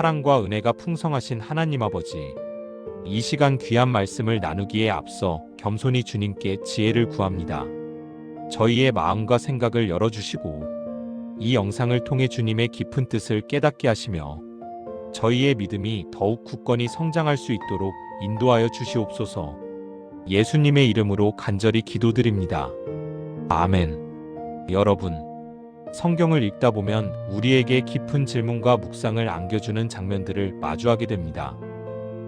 사랑과 은혜가 풍성하신 하나님 아버지, 이 시간 귀한 말씀을 나누기에 앞서 겸손히 주님께 지혜를 구합니다. 저희의 마음과 생각을 열어주시고 이 영상을 통해 주님의 깊은 뜻을 깨닫게 하시며 저희의 믿음이 더욱 굳건히 성장할 수 있도록 인도하여 주시옵소서. 예수님의 이름으로 간절히 기도드립니다. 아멘. 여러분, 성경을 읽다 보면 우리에게 깊은 질문과 묵상을 안겨주는 장면들을 마주하게 됩니다.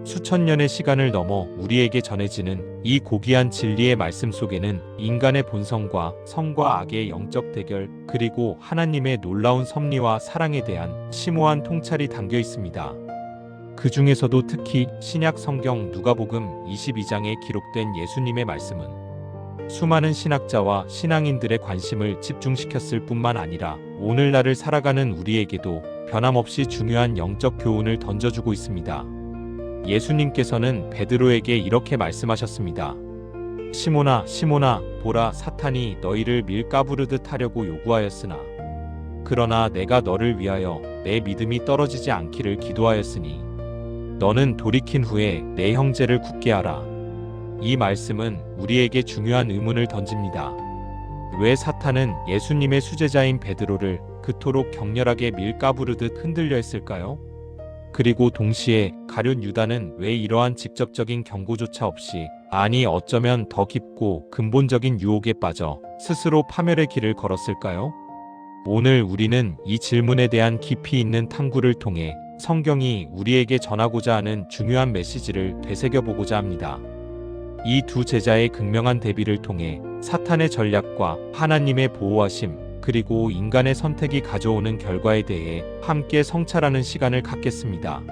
수천 년의 시간을 넘어 우리에게 전해지는 이 고귀한 진리의 말씀 속에는 인간의 본성과 성과 악의 영적 대결, 그리고 하나님의 놀라운 섭리와 사랑에 대한 심오한 통찰이 담겨 있습니다. 그 중에서도 특히 신약 성경 누가복음 22장에 기록된 예수님의 말씀은 수많은 신학자와 신앙인들의 관심을 집중시켰을 뿐만 아니라 오늘날을 살아가는 우리에게도 변함없이 중요한 영적 교훈을 던져주고 있습니다. 예수님께서는 베드로에게 이렇게 말씀하셨습니다. 시모나, 시모나, 보라, 사탄이 너희를 밀가부르듯 하려고 요구하였으나, 그러나 내가 너를 위하여 내 믿음이 떨어지지 않기를 기도하였으니, 너는 돌이킨 후에 내 형제를 굳게 하라. 이 말씀은 우리에게 중요한 의문을 던집니다. 왜 사탄은 예수님의 수제자인 베드로를 그토록 격렬하게 밀가부르듯 흔들려 했을까요? 그리고 동시에 가룟 유다는 왜 이러한 직접적인 경고조차 없이 아니 어쩌면 더 깊고 근본적인 유혹에 빠져 스스로 파멸의 길을 걸었을까요? 오늘 우리는 이 질문에 대한 깊이 있는 탐구를 통해 성경이 우리에게 전하고자 하는 중요한 메시지를 되새겨 보고자 합니다. 이 두 제자의 극명한 대비를 통해 사탄의 전략과 하나님의 보호하심, 그리고 인간의 선택이 가져오는 결과에 대해 함께 성찰하는 시간을 갖겠습니다.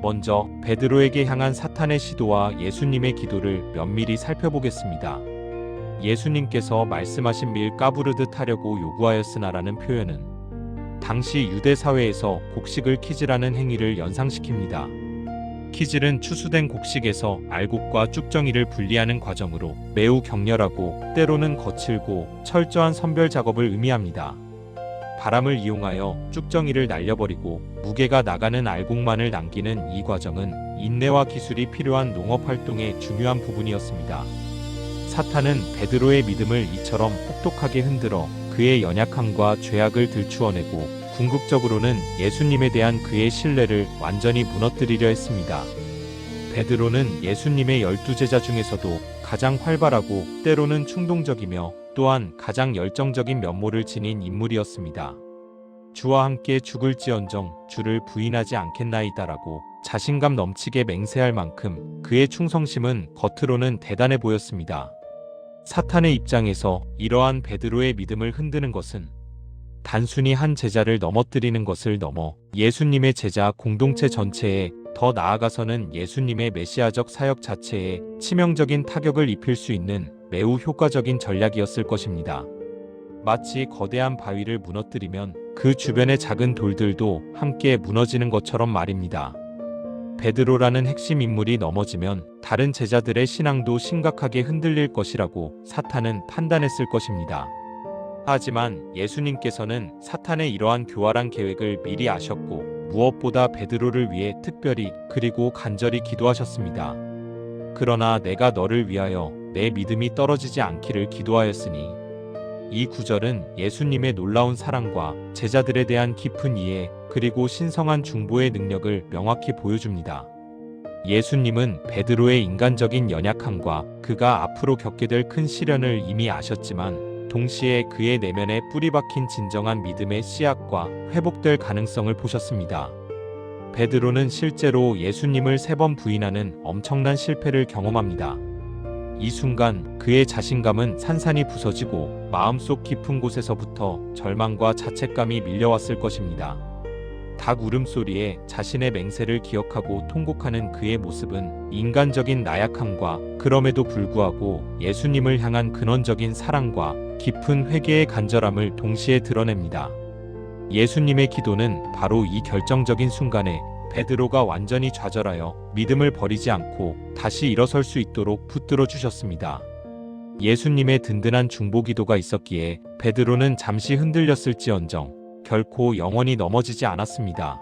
먼저 베드로에게 향한 사탄의 시도와 예수님의 기도를 면밀히 살펴보겠습니다. 예수님께서 말씀하신 밀 까부르듯 하려고 요구하였으나라는 표현은 당시 유대 사회에서 곡식을 키즈라는 행위를 연상시킵니다. 키질은 추수된 곡식에서 알곡과 쭉정이를 분리하는 과정으로 매우 격렬하고 때로는 거칠고 철저한 선별 작업을 의미합니다. 바람을 이용하여 쭉정이를 날려버리고 무게가 나가는 알곡만을 남기는 이 과정은 인내와 기술이 필요한 농업 활동의 중요한 부분이었습니다. 사탄은 베드로의 믿음을 이처럼 혹독하게 흔들어 그의 연약함과 죄악을 들추어내고 궁극적으로는 예수님에 대한 그의 신뢰를 완전히 무너뜨리려 했습니다. 베드로는 예수님의 열두 제자 중에서도 가장 활발하고 때로는 충동적이며 또한 가장 열정적인 면모를 지닌 인물이었습니다. 주와 함께 죽을지언정 주를 부인하지 않겠나이다라고 자신감 넘치게 맹세할 만큼 그의 충성심은 겉으로는 대단해 보였습니다. 사탄의 입장에서 이러한 베드로의 믿음을 흔드는 것은 단순히 한 제자를 넘어뜨리는 것을 넘어 예수님의 제자 공동체 전체에 더 나아가서는 예수님의 메시아적 사역 자체에 치명적인 타격을 입힐 수 있는 매우 효과적인 전략이었을 것입니다. 마치 거대한 바위를 무너뜨리면 그 주변의 작은 돌들도 함께 무너지는 것처럼 말입니다. 베드로라는 핵심 인물이 넘어지면 다른 제자들의 신앙도 심각하게 흔들릴 것이라고 사탄은 판단했을 것입니다. 하지만 예수님께서는 사탄의 이러한 교활한 계획을 미리 아셨고 무엇보다 베드로를 위해 특별히 그리고 간절히 기도하셨습니다. 그러나 내가 너를 위하여 내 믿음이 떨어지지 않기를 기도하였으니 이 구절은 예수님의 놀라운 사랑과 제자들에 대한 깊은 이해 그리고 신성한 중보의 능력을 명확히 보여줍니다. 예수님은 베드로의 인간적인 연약함과 그가 앞으로 겪게 될 큰 시련을 이미 아셨지만 동시에 그의 내면에 뿌리 박힌 진정한 믿음의 씨앗과 회복될 가능성을 보셨습니다. 베드로는 실제로 예수님을 세 번 부인하는 엄청난 실패를 경험합니다. 이 순간 그의 자신감은 산산이 부서지고 마음속 깊은 곳에서부터 절망과 자책감이 밀려왔을 것입니다. 닭 울음소리에 자신의 맹세를 기억하고 통곡하는 그의 모습은 인간적인 나약함과 그럼에도 불구하고 예수님을 향한 근원적인 사랑과 깊은 회개의 간절함을 동시에 드러냅니다. 예수님의 기도는 바로 이 결정적인 순간에 베드로가 완전히 좌절하여 믿음을 버리지 않고 다시 일어설 수 있도록 붙들어 주셨습니다. 예수님의 든든한 중보 기도가 있었기에 베드로는 잠시 흔들렸을지언정 결코 영원히 넘어지지 않았습니다.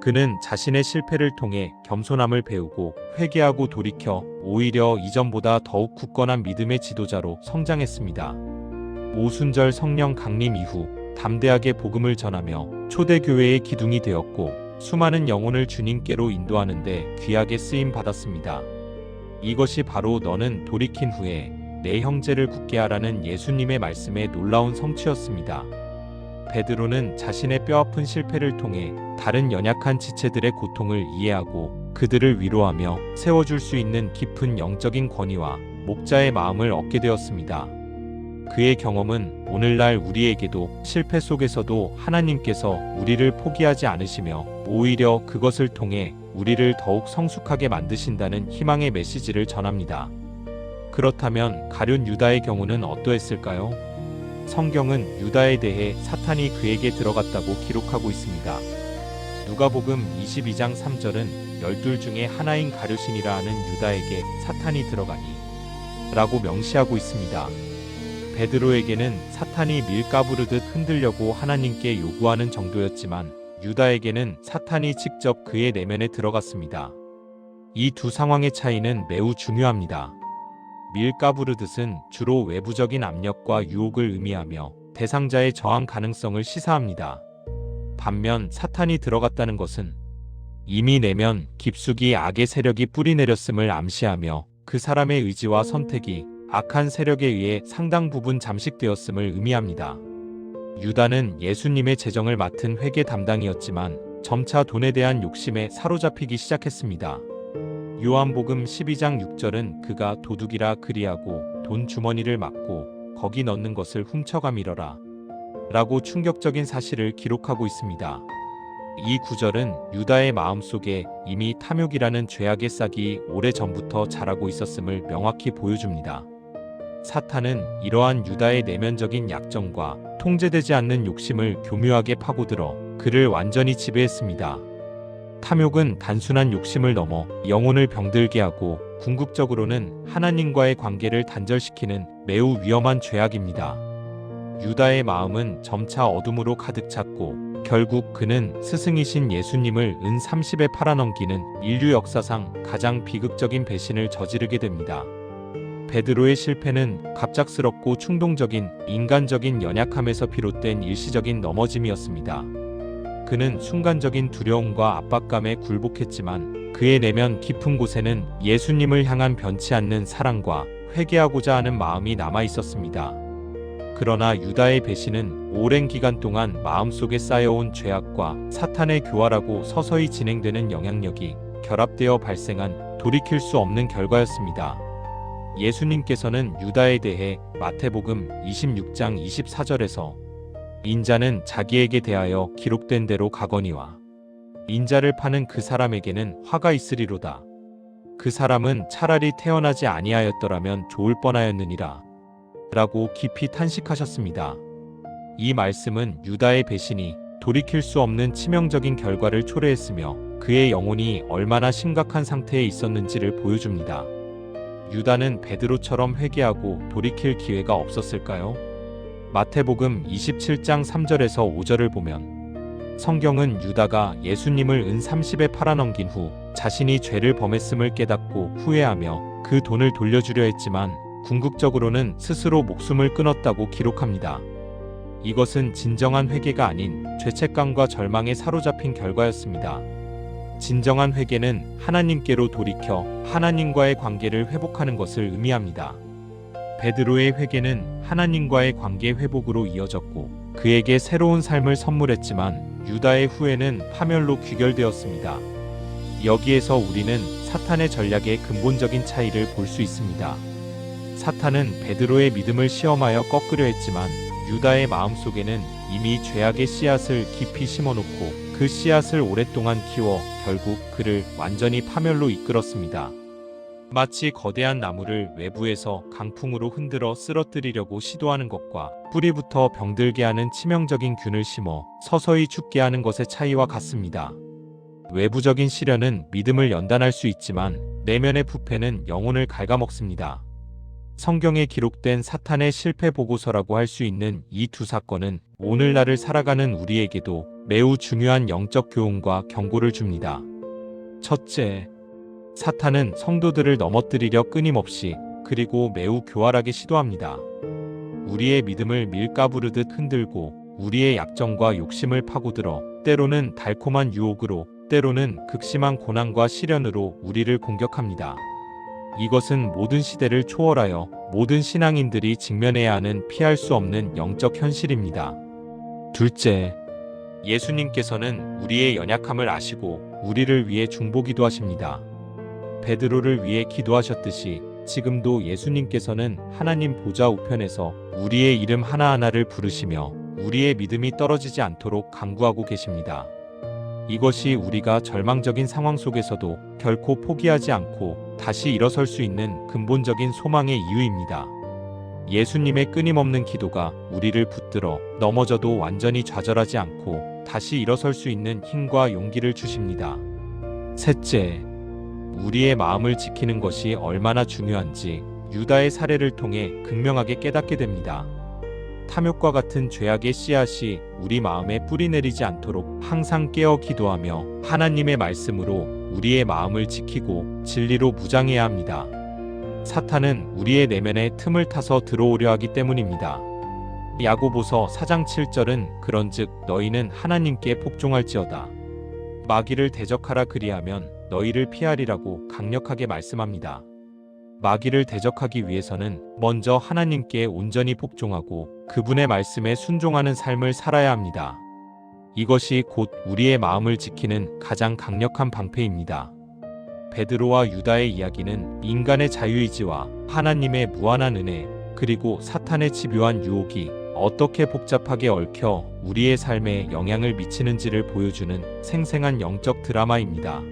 그는 자신의 실패를 통해 겸손함을 배우고 회개하고 돌이켜 오히려 이전보다 더욱 굳건한 믿음의 지도자로 성장했습니다. 오순절 성령 강림 이후 담대하게 복음을 전하며 초대교회의 기둥이 되었고 수많은 영혼을 주님께로 인도하는데 귀하게 쓰임 받았습니다. 이것이 바로 너는 돌이킨 후에 내 형제를 굳게 하라는 예수님의 말씀의 놀라운 성취였습니다. 베드로는 자신의 뼈아픈 실패를 통해 다른 연약한 지체들의 고통을 이해하고 그들을 위로하며 세워줄 수 있는 깊은 영적인 권위와 목자의 마음을 얻게 되었습니다. 그의 경험은 오늘날 우리에게도 실패 속에서도 하나님께서 우리를 포기하지 않으시며 오히려 그것을 통해 우리를 더욱 성숙하게 만드신다는 희망의 메시지를 전합니다. 그렇다면 가룟 유다의 경우는 어떠했을까요? 성경은 유다에 대해 사탄이 그에게 들어갔다고 기록하고 있습니다. 누가복음 22장 3절은 열둘 중에 하나인 가룟이라 하는 유다에게 사탄이 들어가니 라고 명시하고 있습니다. 베드로에게는 사탄이 밀 까부르듯 흔들려고 하나님께 요구하는 정도였지만 유다에게는 사탄이 직접 그의 내면에 들어갔습니다. 이 두 상황의 차이는 매우 중요합니다. 밀 까부르듯은 주로 외부적인 압력과 유혹을 의미하며 대상자의 저항 가능성을 시사합니다. 반면 사탄이 들어갔다는 것은 이미 내면 깊숙이 악의 세력이 뿌리내렸음을 암시하며 그 사람의 의지와 선택이 악한 세력에 의해 상당 부분 잠식되었음을 의미합니다. 유다는 예수님의 재정을 맡은 회계 담당이었지만 점차 돈에 대한 욕심에 사로잡히기 시작했습니다. 요한복음 12장 6절은 그가 도둑이라 그리하고 돈 주머니를 막고 거기 넣는 것을 훔쳐가밀어라 라고 충격적인 사실을 기록하고 있습니다. 이 구절은 유다의 마음속에 이미 탐욕이라는 죄악의 싹이 오래전부터 자라고 있었음을 명확히 보여줍니다. 사탄은 이러한 유다의 내면적인 약점과 통제되지 않는 욕심을 교묘하게 파고들어 그를 완전히 지배했습니다. 탐욕은 단순한 욕심을 넘어 영혼을 병들게 하고 궁극적으로는 하나님과의 관계를 단절시키는 매우 위험한 죄악입니다. 유다의 마음은 점차 어둠으로 가득 찼고 결국 그는 스승이신 예수님을 은 30에 팔아넘기는 인류 역사상 가장 비극적인 배신을 저지르게 됩니다. 베드로의 실패는 갑작스럽고 충동적인 인간적인 연약함에서 비롯된 일시적인 넘어짐이었습니다. 그는 순간적인 두려움과 압박감에 굴복했지만 그의 내면 깊은 곳에는 예수님을 향한 변치 않는 사랑과 회개하고자 하는 마음이 남아 있었습니다. 그러나 유다의 배신은 오랜 기간 동안 마음속에 쌓여온 죄악과 사탄의 교활하고 서서히 진행되는 영향력이 결합되어 발생한 돌이킬 수 없는 결과였습니다. 예수님께서는 유다에 대해 마태복음 26장 24절에서 인자는 자기에게 대하여 기록된 대로 가거니와 인자를 파는 그 사람에게는 화가 있으리로다. 그 사람은 차라리 태어나지 아니하였더라면 좋을 뻔하였느니라. 라고 깊이 탄식하셨습니다. 이 말씀은 유다의 배신이 돌이킬 수 없는 치명적인 결과를 초래했으며 그의 영혼이 얼마나 심각한 상태에 있었는지를 보여줍니다. 유다는 베드로처럼 회개하고 돌이킬 기회가 없었을까요? 마태복음 27장 3절에서 5절을 보면 성경은 유다가 예수님을 은 30에 팔아넘긴 후 자신이 죄를 범했음을 깨닫고 후회하며 그 돈을 돌려주려 했지만 궁극적으로는 스스로 목숨을 끊었다고 기록합니다. 이것은 진정한 회개가 아닌 죄책감과 절망에 사로잡힌 결과였습니다. 진정한 회개는 하나님께로 돌이켜 하나님과의 관계를 회복하는 것을 의미합니다. 베드로의 회개는 하나님과의 관계 회복으로 이어졌고 그에게 새로운 삶을 선물했지만 유다의 후회는 파멸로 귀결되었습니다. 여기에서 우리는 사탄의 전략의 근본적인 차이를 볼 수 있습니다. 사탄은 베드로의 믿음을 시험하여 꺾으려 했지만 유다의 마음속에는 이미 죄악의 씨앗을 깊이 심어놓고 그 씨앗을 오랫동안 키워 결국 그를 완전히 파멸로 이끌었습니다. 마치 거대한 나무를 외부에서 강풍으로 흔들어 쓰러뜨리려고 시도하는 것과 뿌리부터 병들게 하는 치명적인 균을 심어 서서히 죽게 하는 것의 차이와 같습니다. 외부적인 시련은 믿음을 연단할 수 있지만 내면의 부패는 영혼을 갉아먹습니다. 성경에 기록된 사탄의 실패 보고서라고 할 수 있는 이 두 사건은 오늘날을 살아가는 우리에게도 매우 중요한 영적 교훈과 경고를 줍니다. 첫째, 사탄은 성도들을 넘어뜨리려 끊임없이 그리고 매우 교활하게 시도합니다. 우리의 믿음을 밀가부르듯 흔들고 우리의 약점과 욕심을 파고들어 때로는 달콤한 유혹으로 때로는 극심한 고난과 시련으로 우리를 공격합니다. 이것은 모든 시대를 초월하여 모든 신앙인들이 직면해야 하는 피할 수 없는 영적 현실입니다. 둘째, 예수님께서는 우리의 연약함을 아시고 우리를 위해 중보기도 하십니다. 베드로를 위해 기도하셨듯이 지금도 예수님께서는 하나님 보좌 우편에서 우리의 이름 하나하나를 부르시며 우리의 믿음이 떨어지지 않도록 강구하고 계십니다. 이것이 우리가 절망적인 상황 속에서도 결코 포기하지 않고 다시 일어설 수 있는 근본적인 소망의 이유입니다. 예수님의 끊임없는 기도가 우리를 붙들어 넘어져도 완전히 좌절하지 않고 다시 일어설 수 있는 힘과 용기를 주십니다. 셋째, 우리의 마음을 지키는 것이 얼마나 중요한지 유다의 사례를 통해 극명하게 깨닫게 됩니다. 탐욕과 같은 죄악의 씨앗이 우리 마음에 뿌리내리지 않도록 항상 깨어 기도하며 하나님의 말씀으로 우리의 마음을 지키고 진리로 무장해야 합니다. 사탄은 우리의 내면에 틈을 타서 들어오려 하기 때문입니다. 야고보서 4장 7절은 그런즉 너희는 하나님께 복종할지어다. 마귀를 대적하라 그리하면 너희를 피하리라고 강력하게 말씀합니다. 마귀를 대적하기 위해서는 먼저 하나님께 온전히 복종하고 그분의 말씀에 순종하는 삶을 살아야 합니다. 이것이 곧 우리의 마음을 지키는 가장 강력한 방패입니다. 베드로와 유다의 이야기는 인간의 자유의지와 하나님의 무한한 은혜, 그리고 사탄의 집요한 유혹이 어떻게 복잡하게 얽혀 우리의 삶에 영향을 미치는지를 보여주는 생생한 영적 드라마입니다.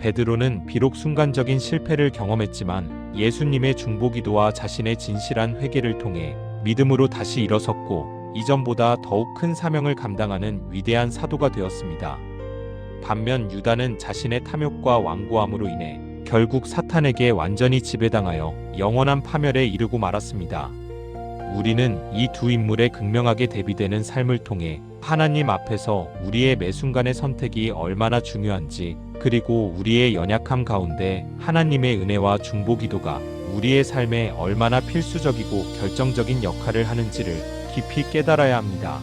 베드로는 비록 순간적인 실패를 경험했지만 예수님의 중보기도와 자신의 진실한 회개를 통해 믿음으로 다시 일어섰고 이전보다 더욱 큰 사명을 감당하는 위대한 사도가 되었습니다. 반면 유다는 자신의 탐욕과 완고함으로 인해 결국 사탄에게 완전히 지배당하여 영원한 파멸에 이르고 말았습니다. 우리는 이 두 인물의 극명하게 대비되는 삶을 통해 하나님 앞에서 우리의 매 순간의 선택이 얼마나 중요한지 그리고 우리의 연약함 가운데 하나님의 은혜와 중보기도가 우리의 삶에 얼마나 필수적이고 결정적인 역할을 하는지를 깊이 깨달아야 합니다.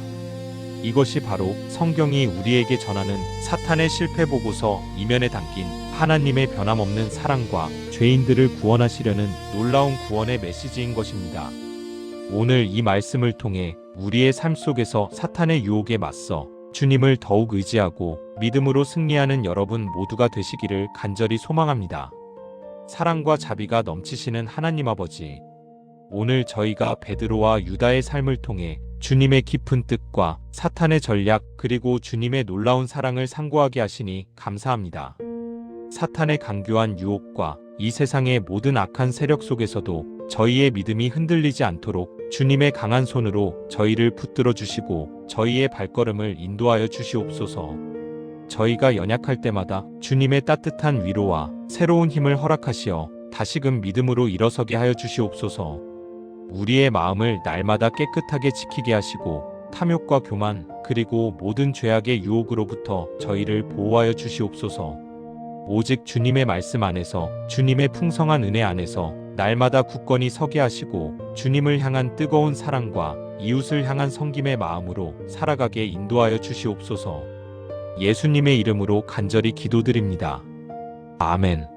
이것이 바로 성경이 우리에게 전하는 사탄의 실패 보고서 이면에 담긴 하나님의 변함없는 사랑과 죄인들을 구원하시려는 놀라운 구원의 메시지인 것입니다. 오늘 이 말씀을 통해 우리의 삶 속에서 사탄의 유혹에 맞서 주님을 더욱 의지하고 믿음으로 승리하는 여러분 모두가 되시기를 간절히 소망합니다. 사랑과 자비가 넘치시는 하나님 아버지, 오늘 저희가 베드로와 유다의 삶을 통해 주님의 깊은 뜻과 사탄의 전략 그리고 주님의 놀라운 사랑을 상고하게 하시니 감사합니다. 사탄의 강교한 유혹과 이 세상의 모든 악한 세력 속에서도 저희의 믿음이 흔들리지 않도록 주님의 강한 손으로 저희를 붙들어 주시고 저희의 발걸음을 인도하여 주시옵소서. 저희가 연약할 때마다 주님의 따뜻한 위로와 새로운 힘을 허락하시어 다시금 믿음으로 일어서게 하여 주시옵소서. 우리의 마음을 날마다 깨끗하게 지키게 하시고 탐욕과 교만 그리고 모든 죄악의 유혹으로부터 저희를 보호하여 주시옵소서. 오직 주님의 말씀 안에서 주님의 풍성한 은혜 안에서 날마다 굳건히 서게 하시고 주님을 향한 뜨거운 사랑과 이웃을 향한 섬김의 마음으로 살아가게 인도하여 주시옵소서. 예수님의 이름으로 간절히 기도드립니다. 아멘.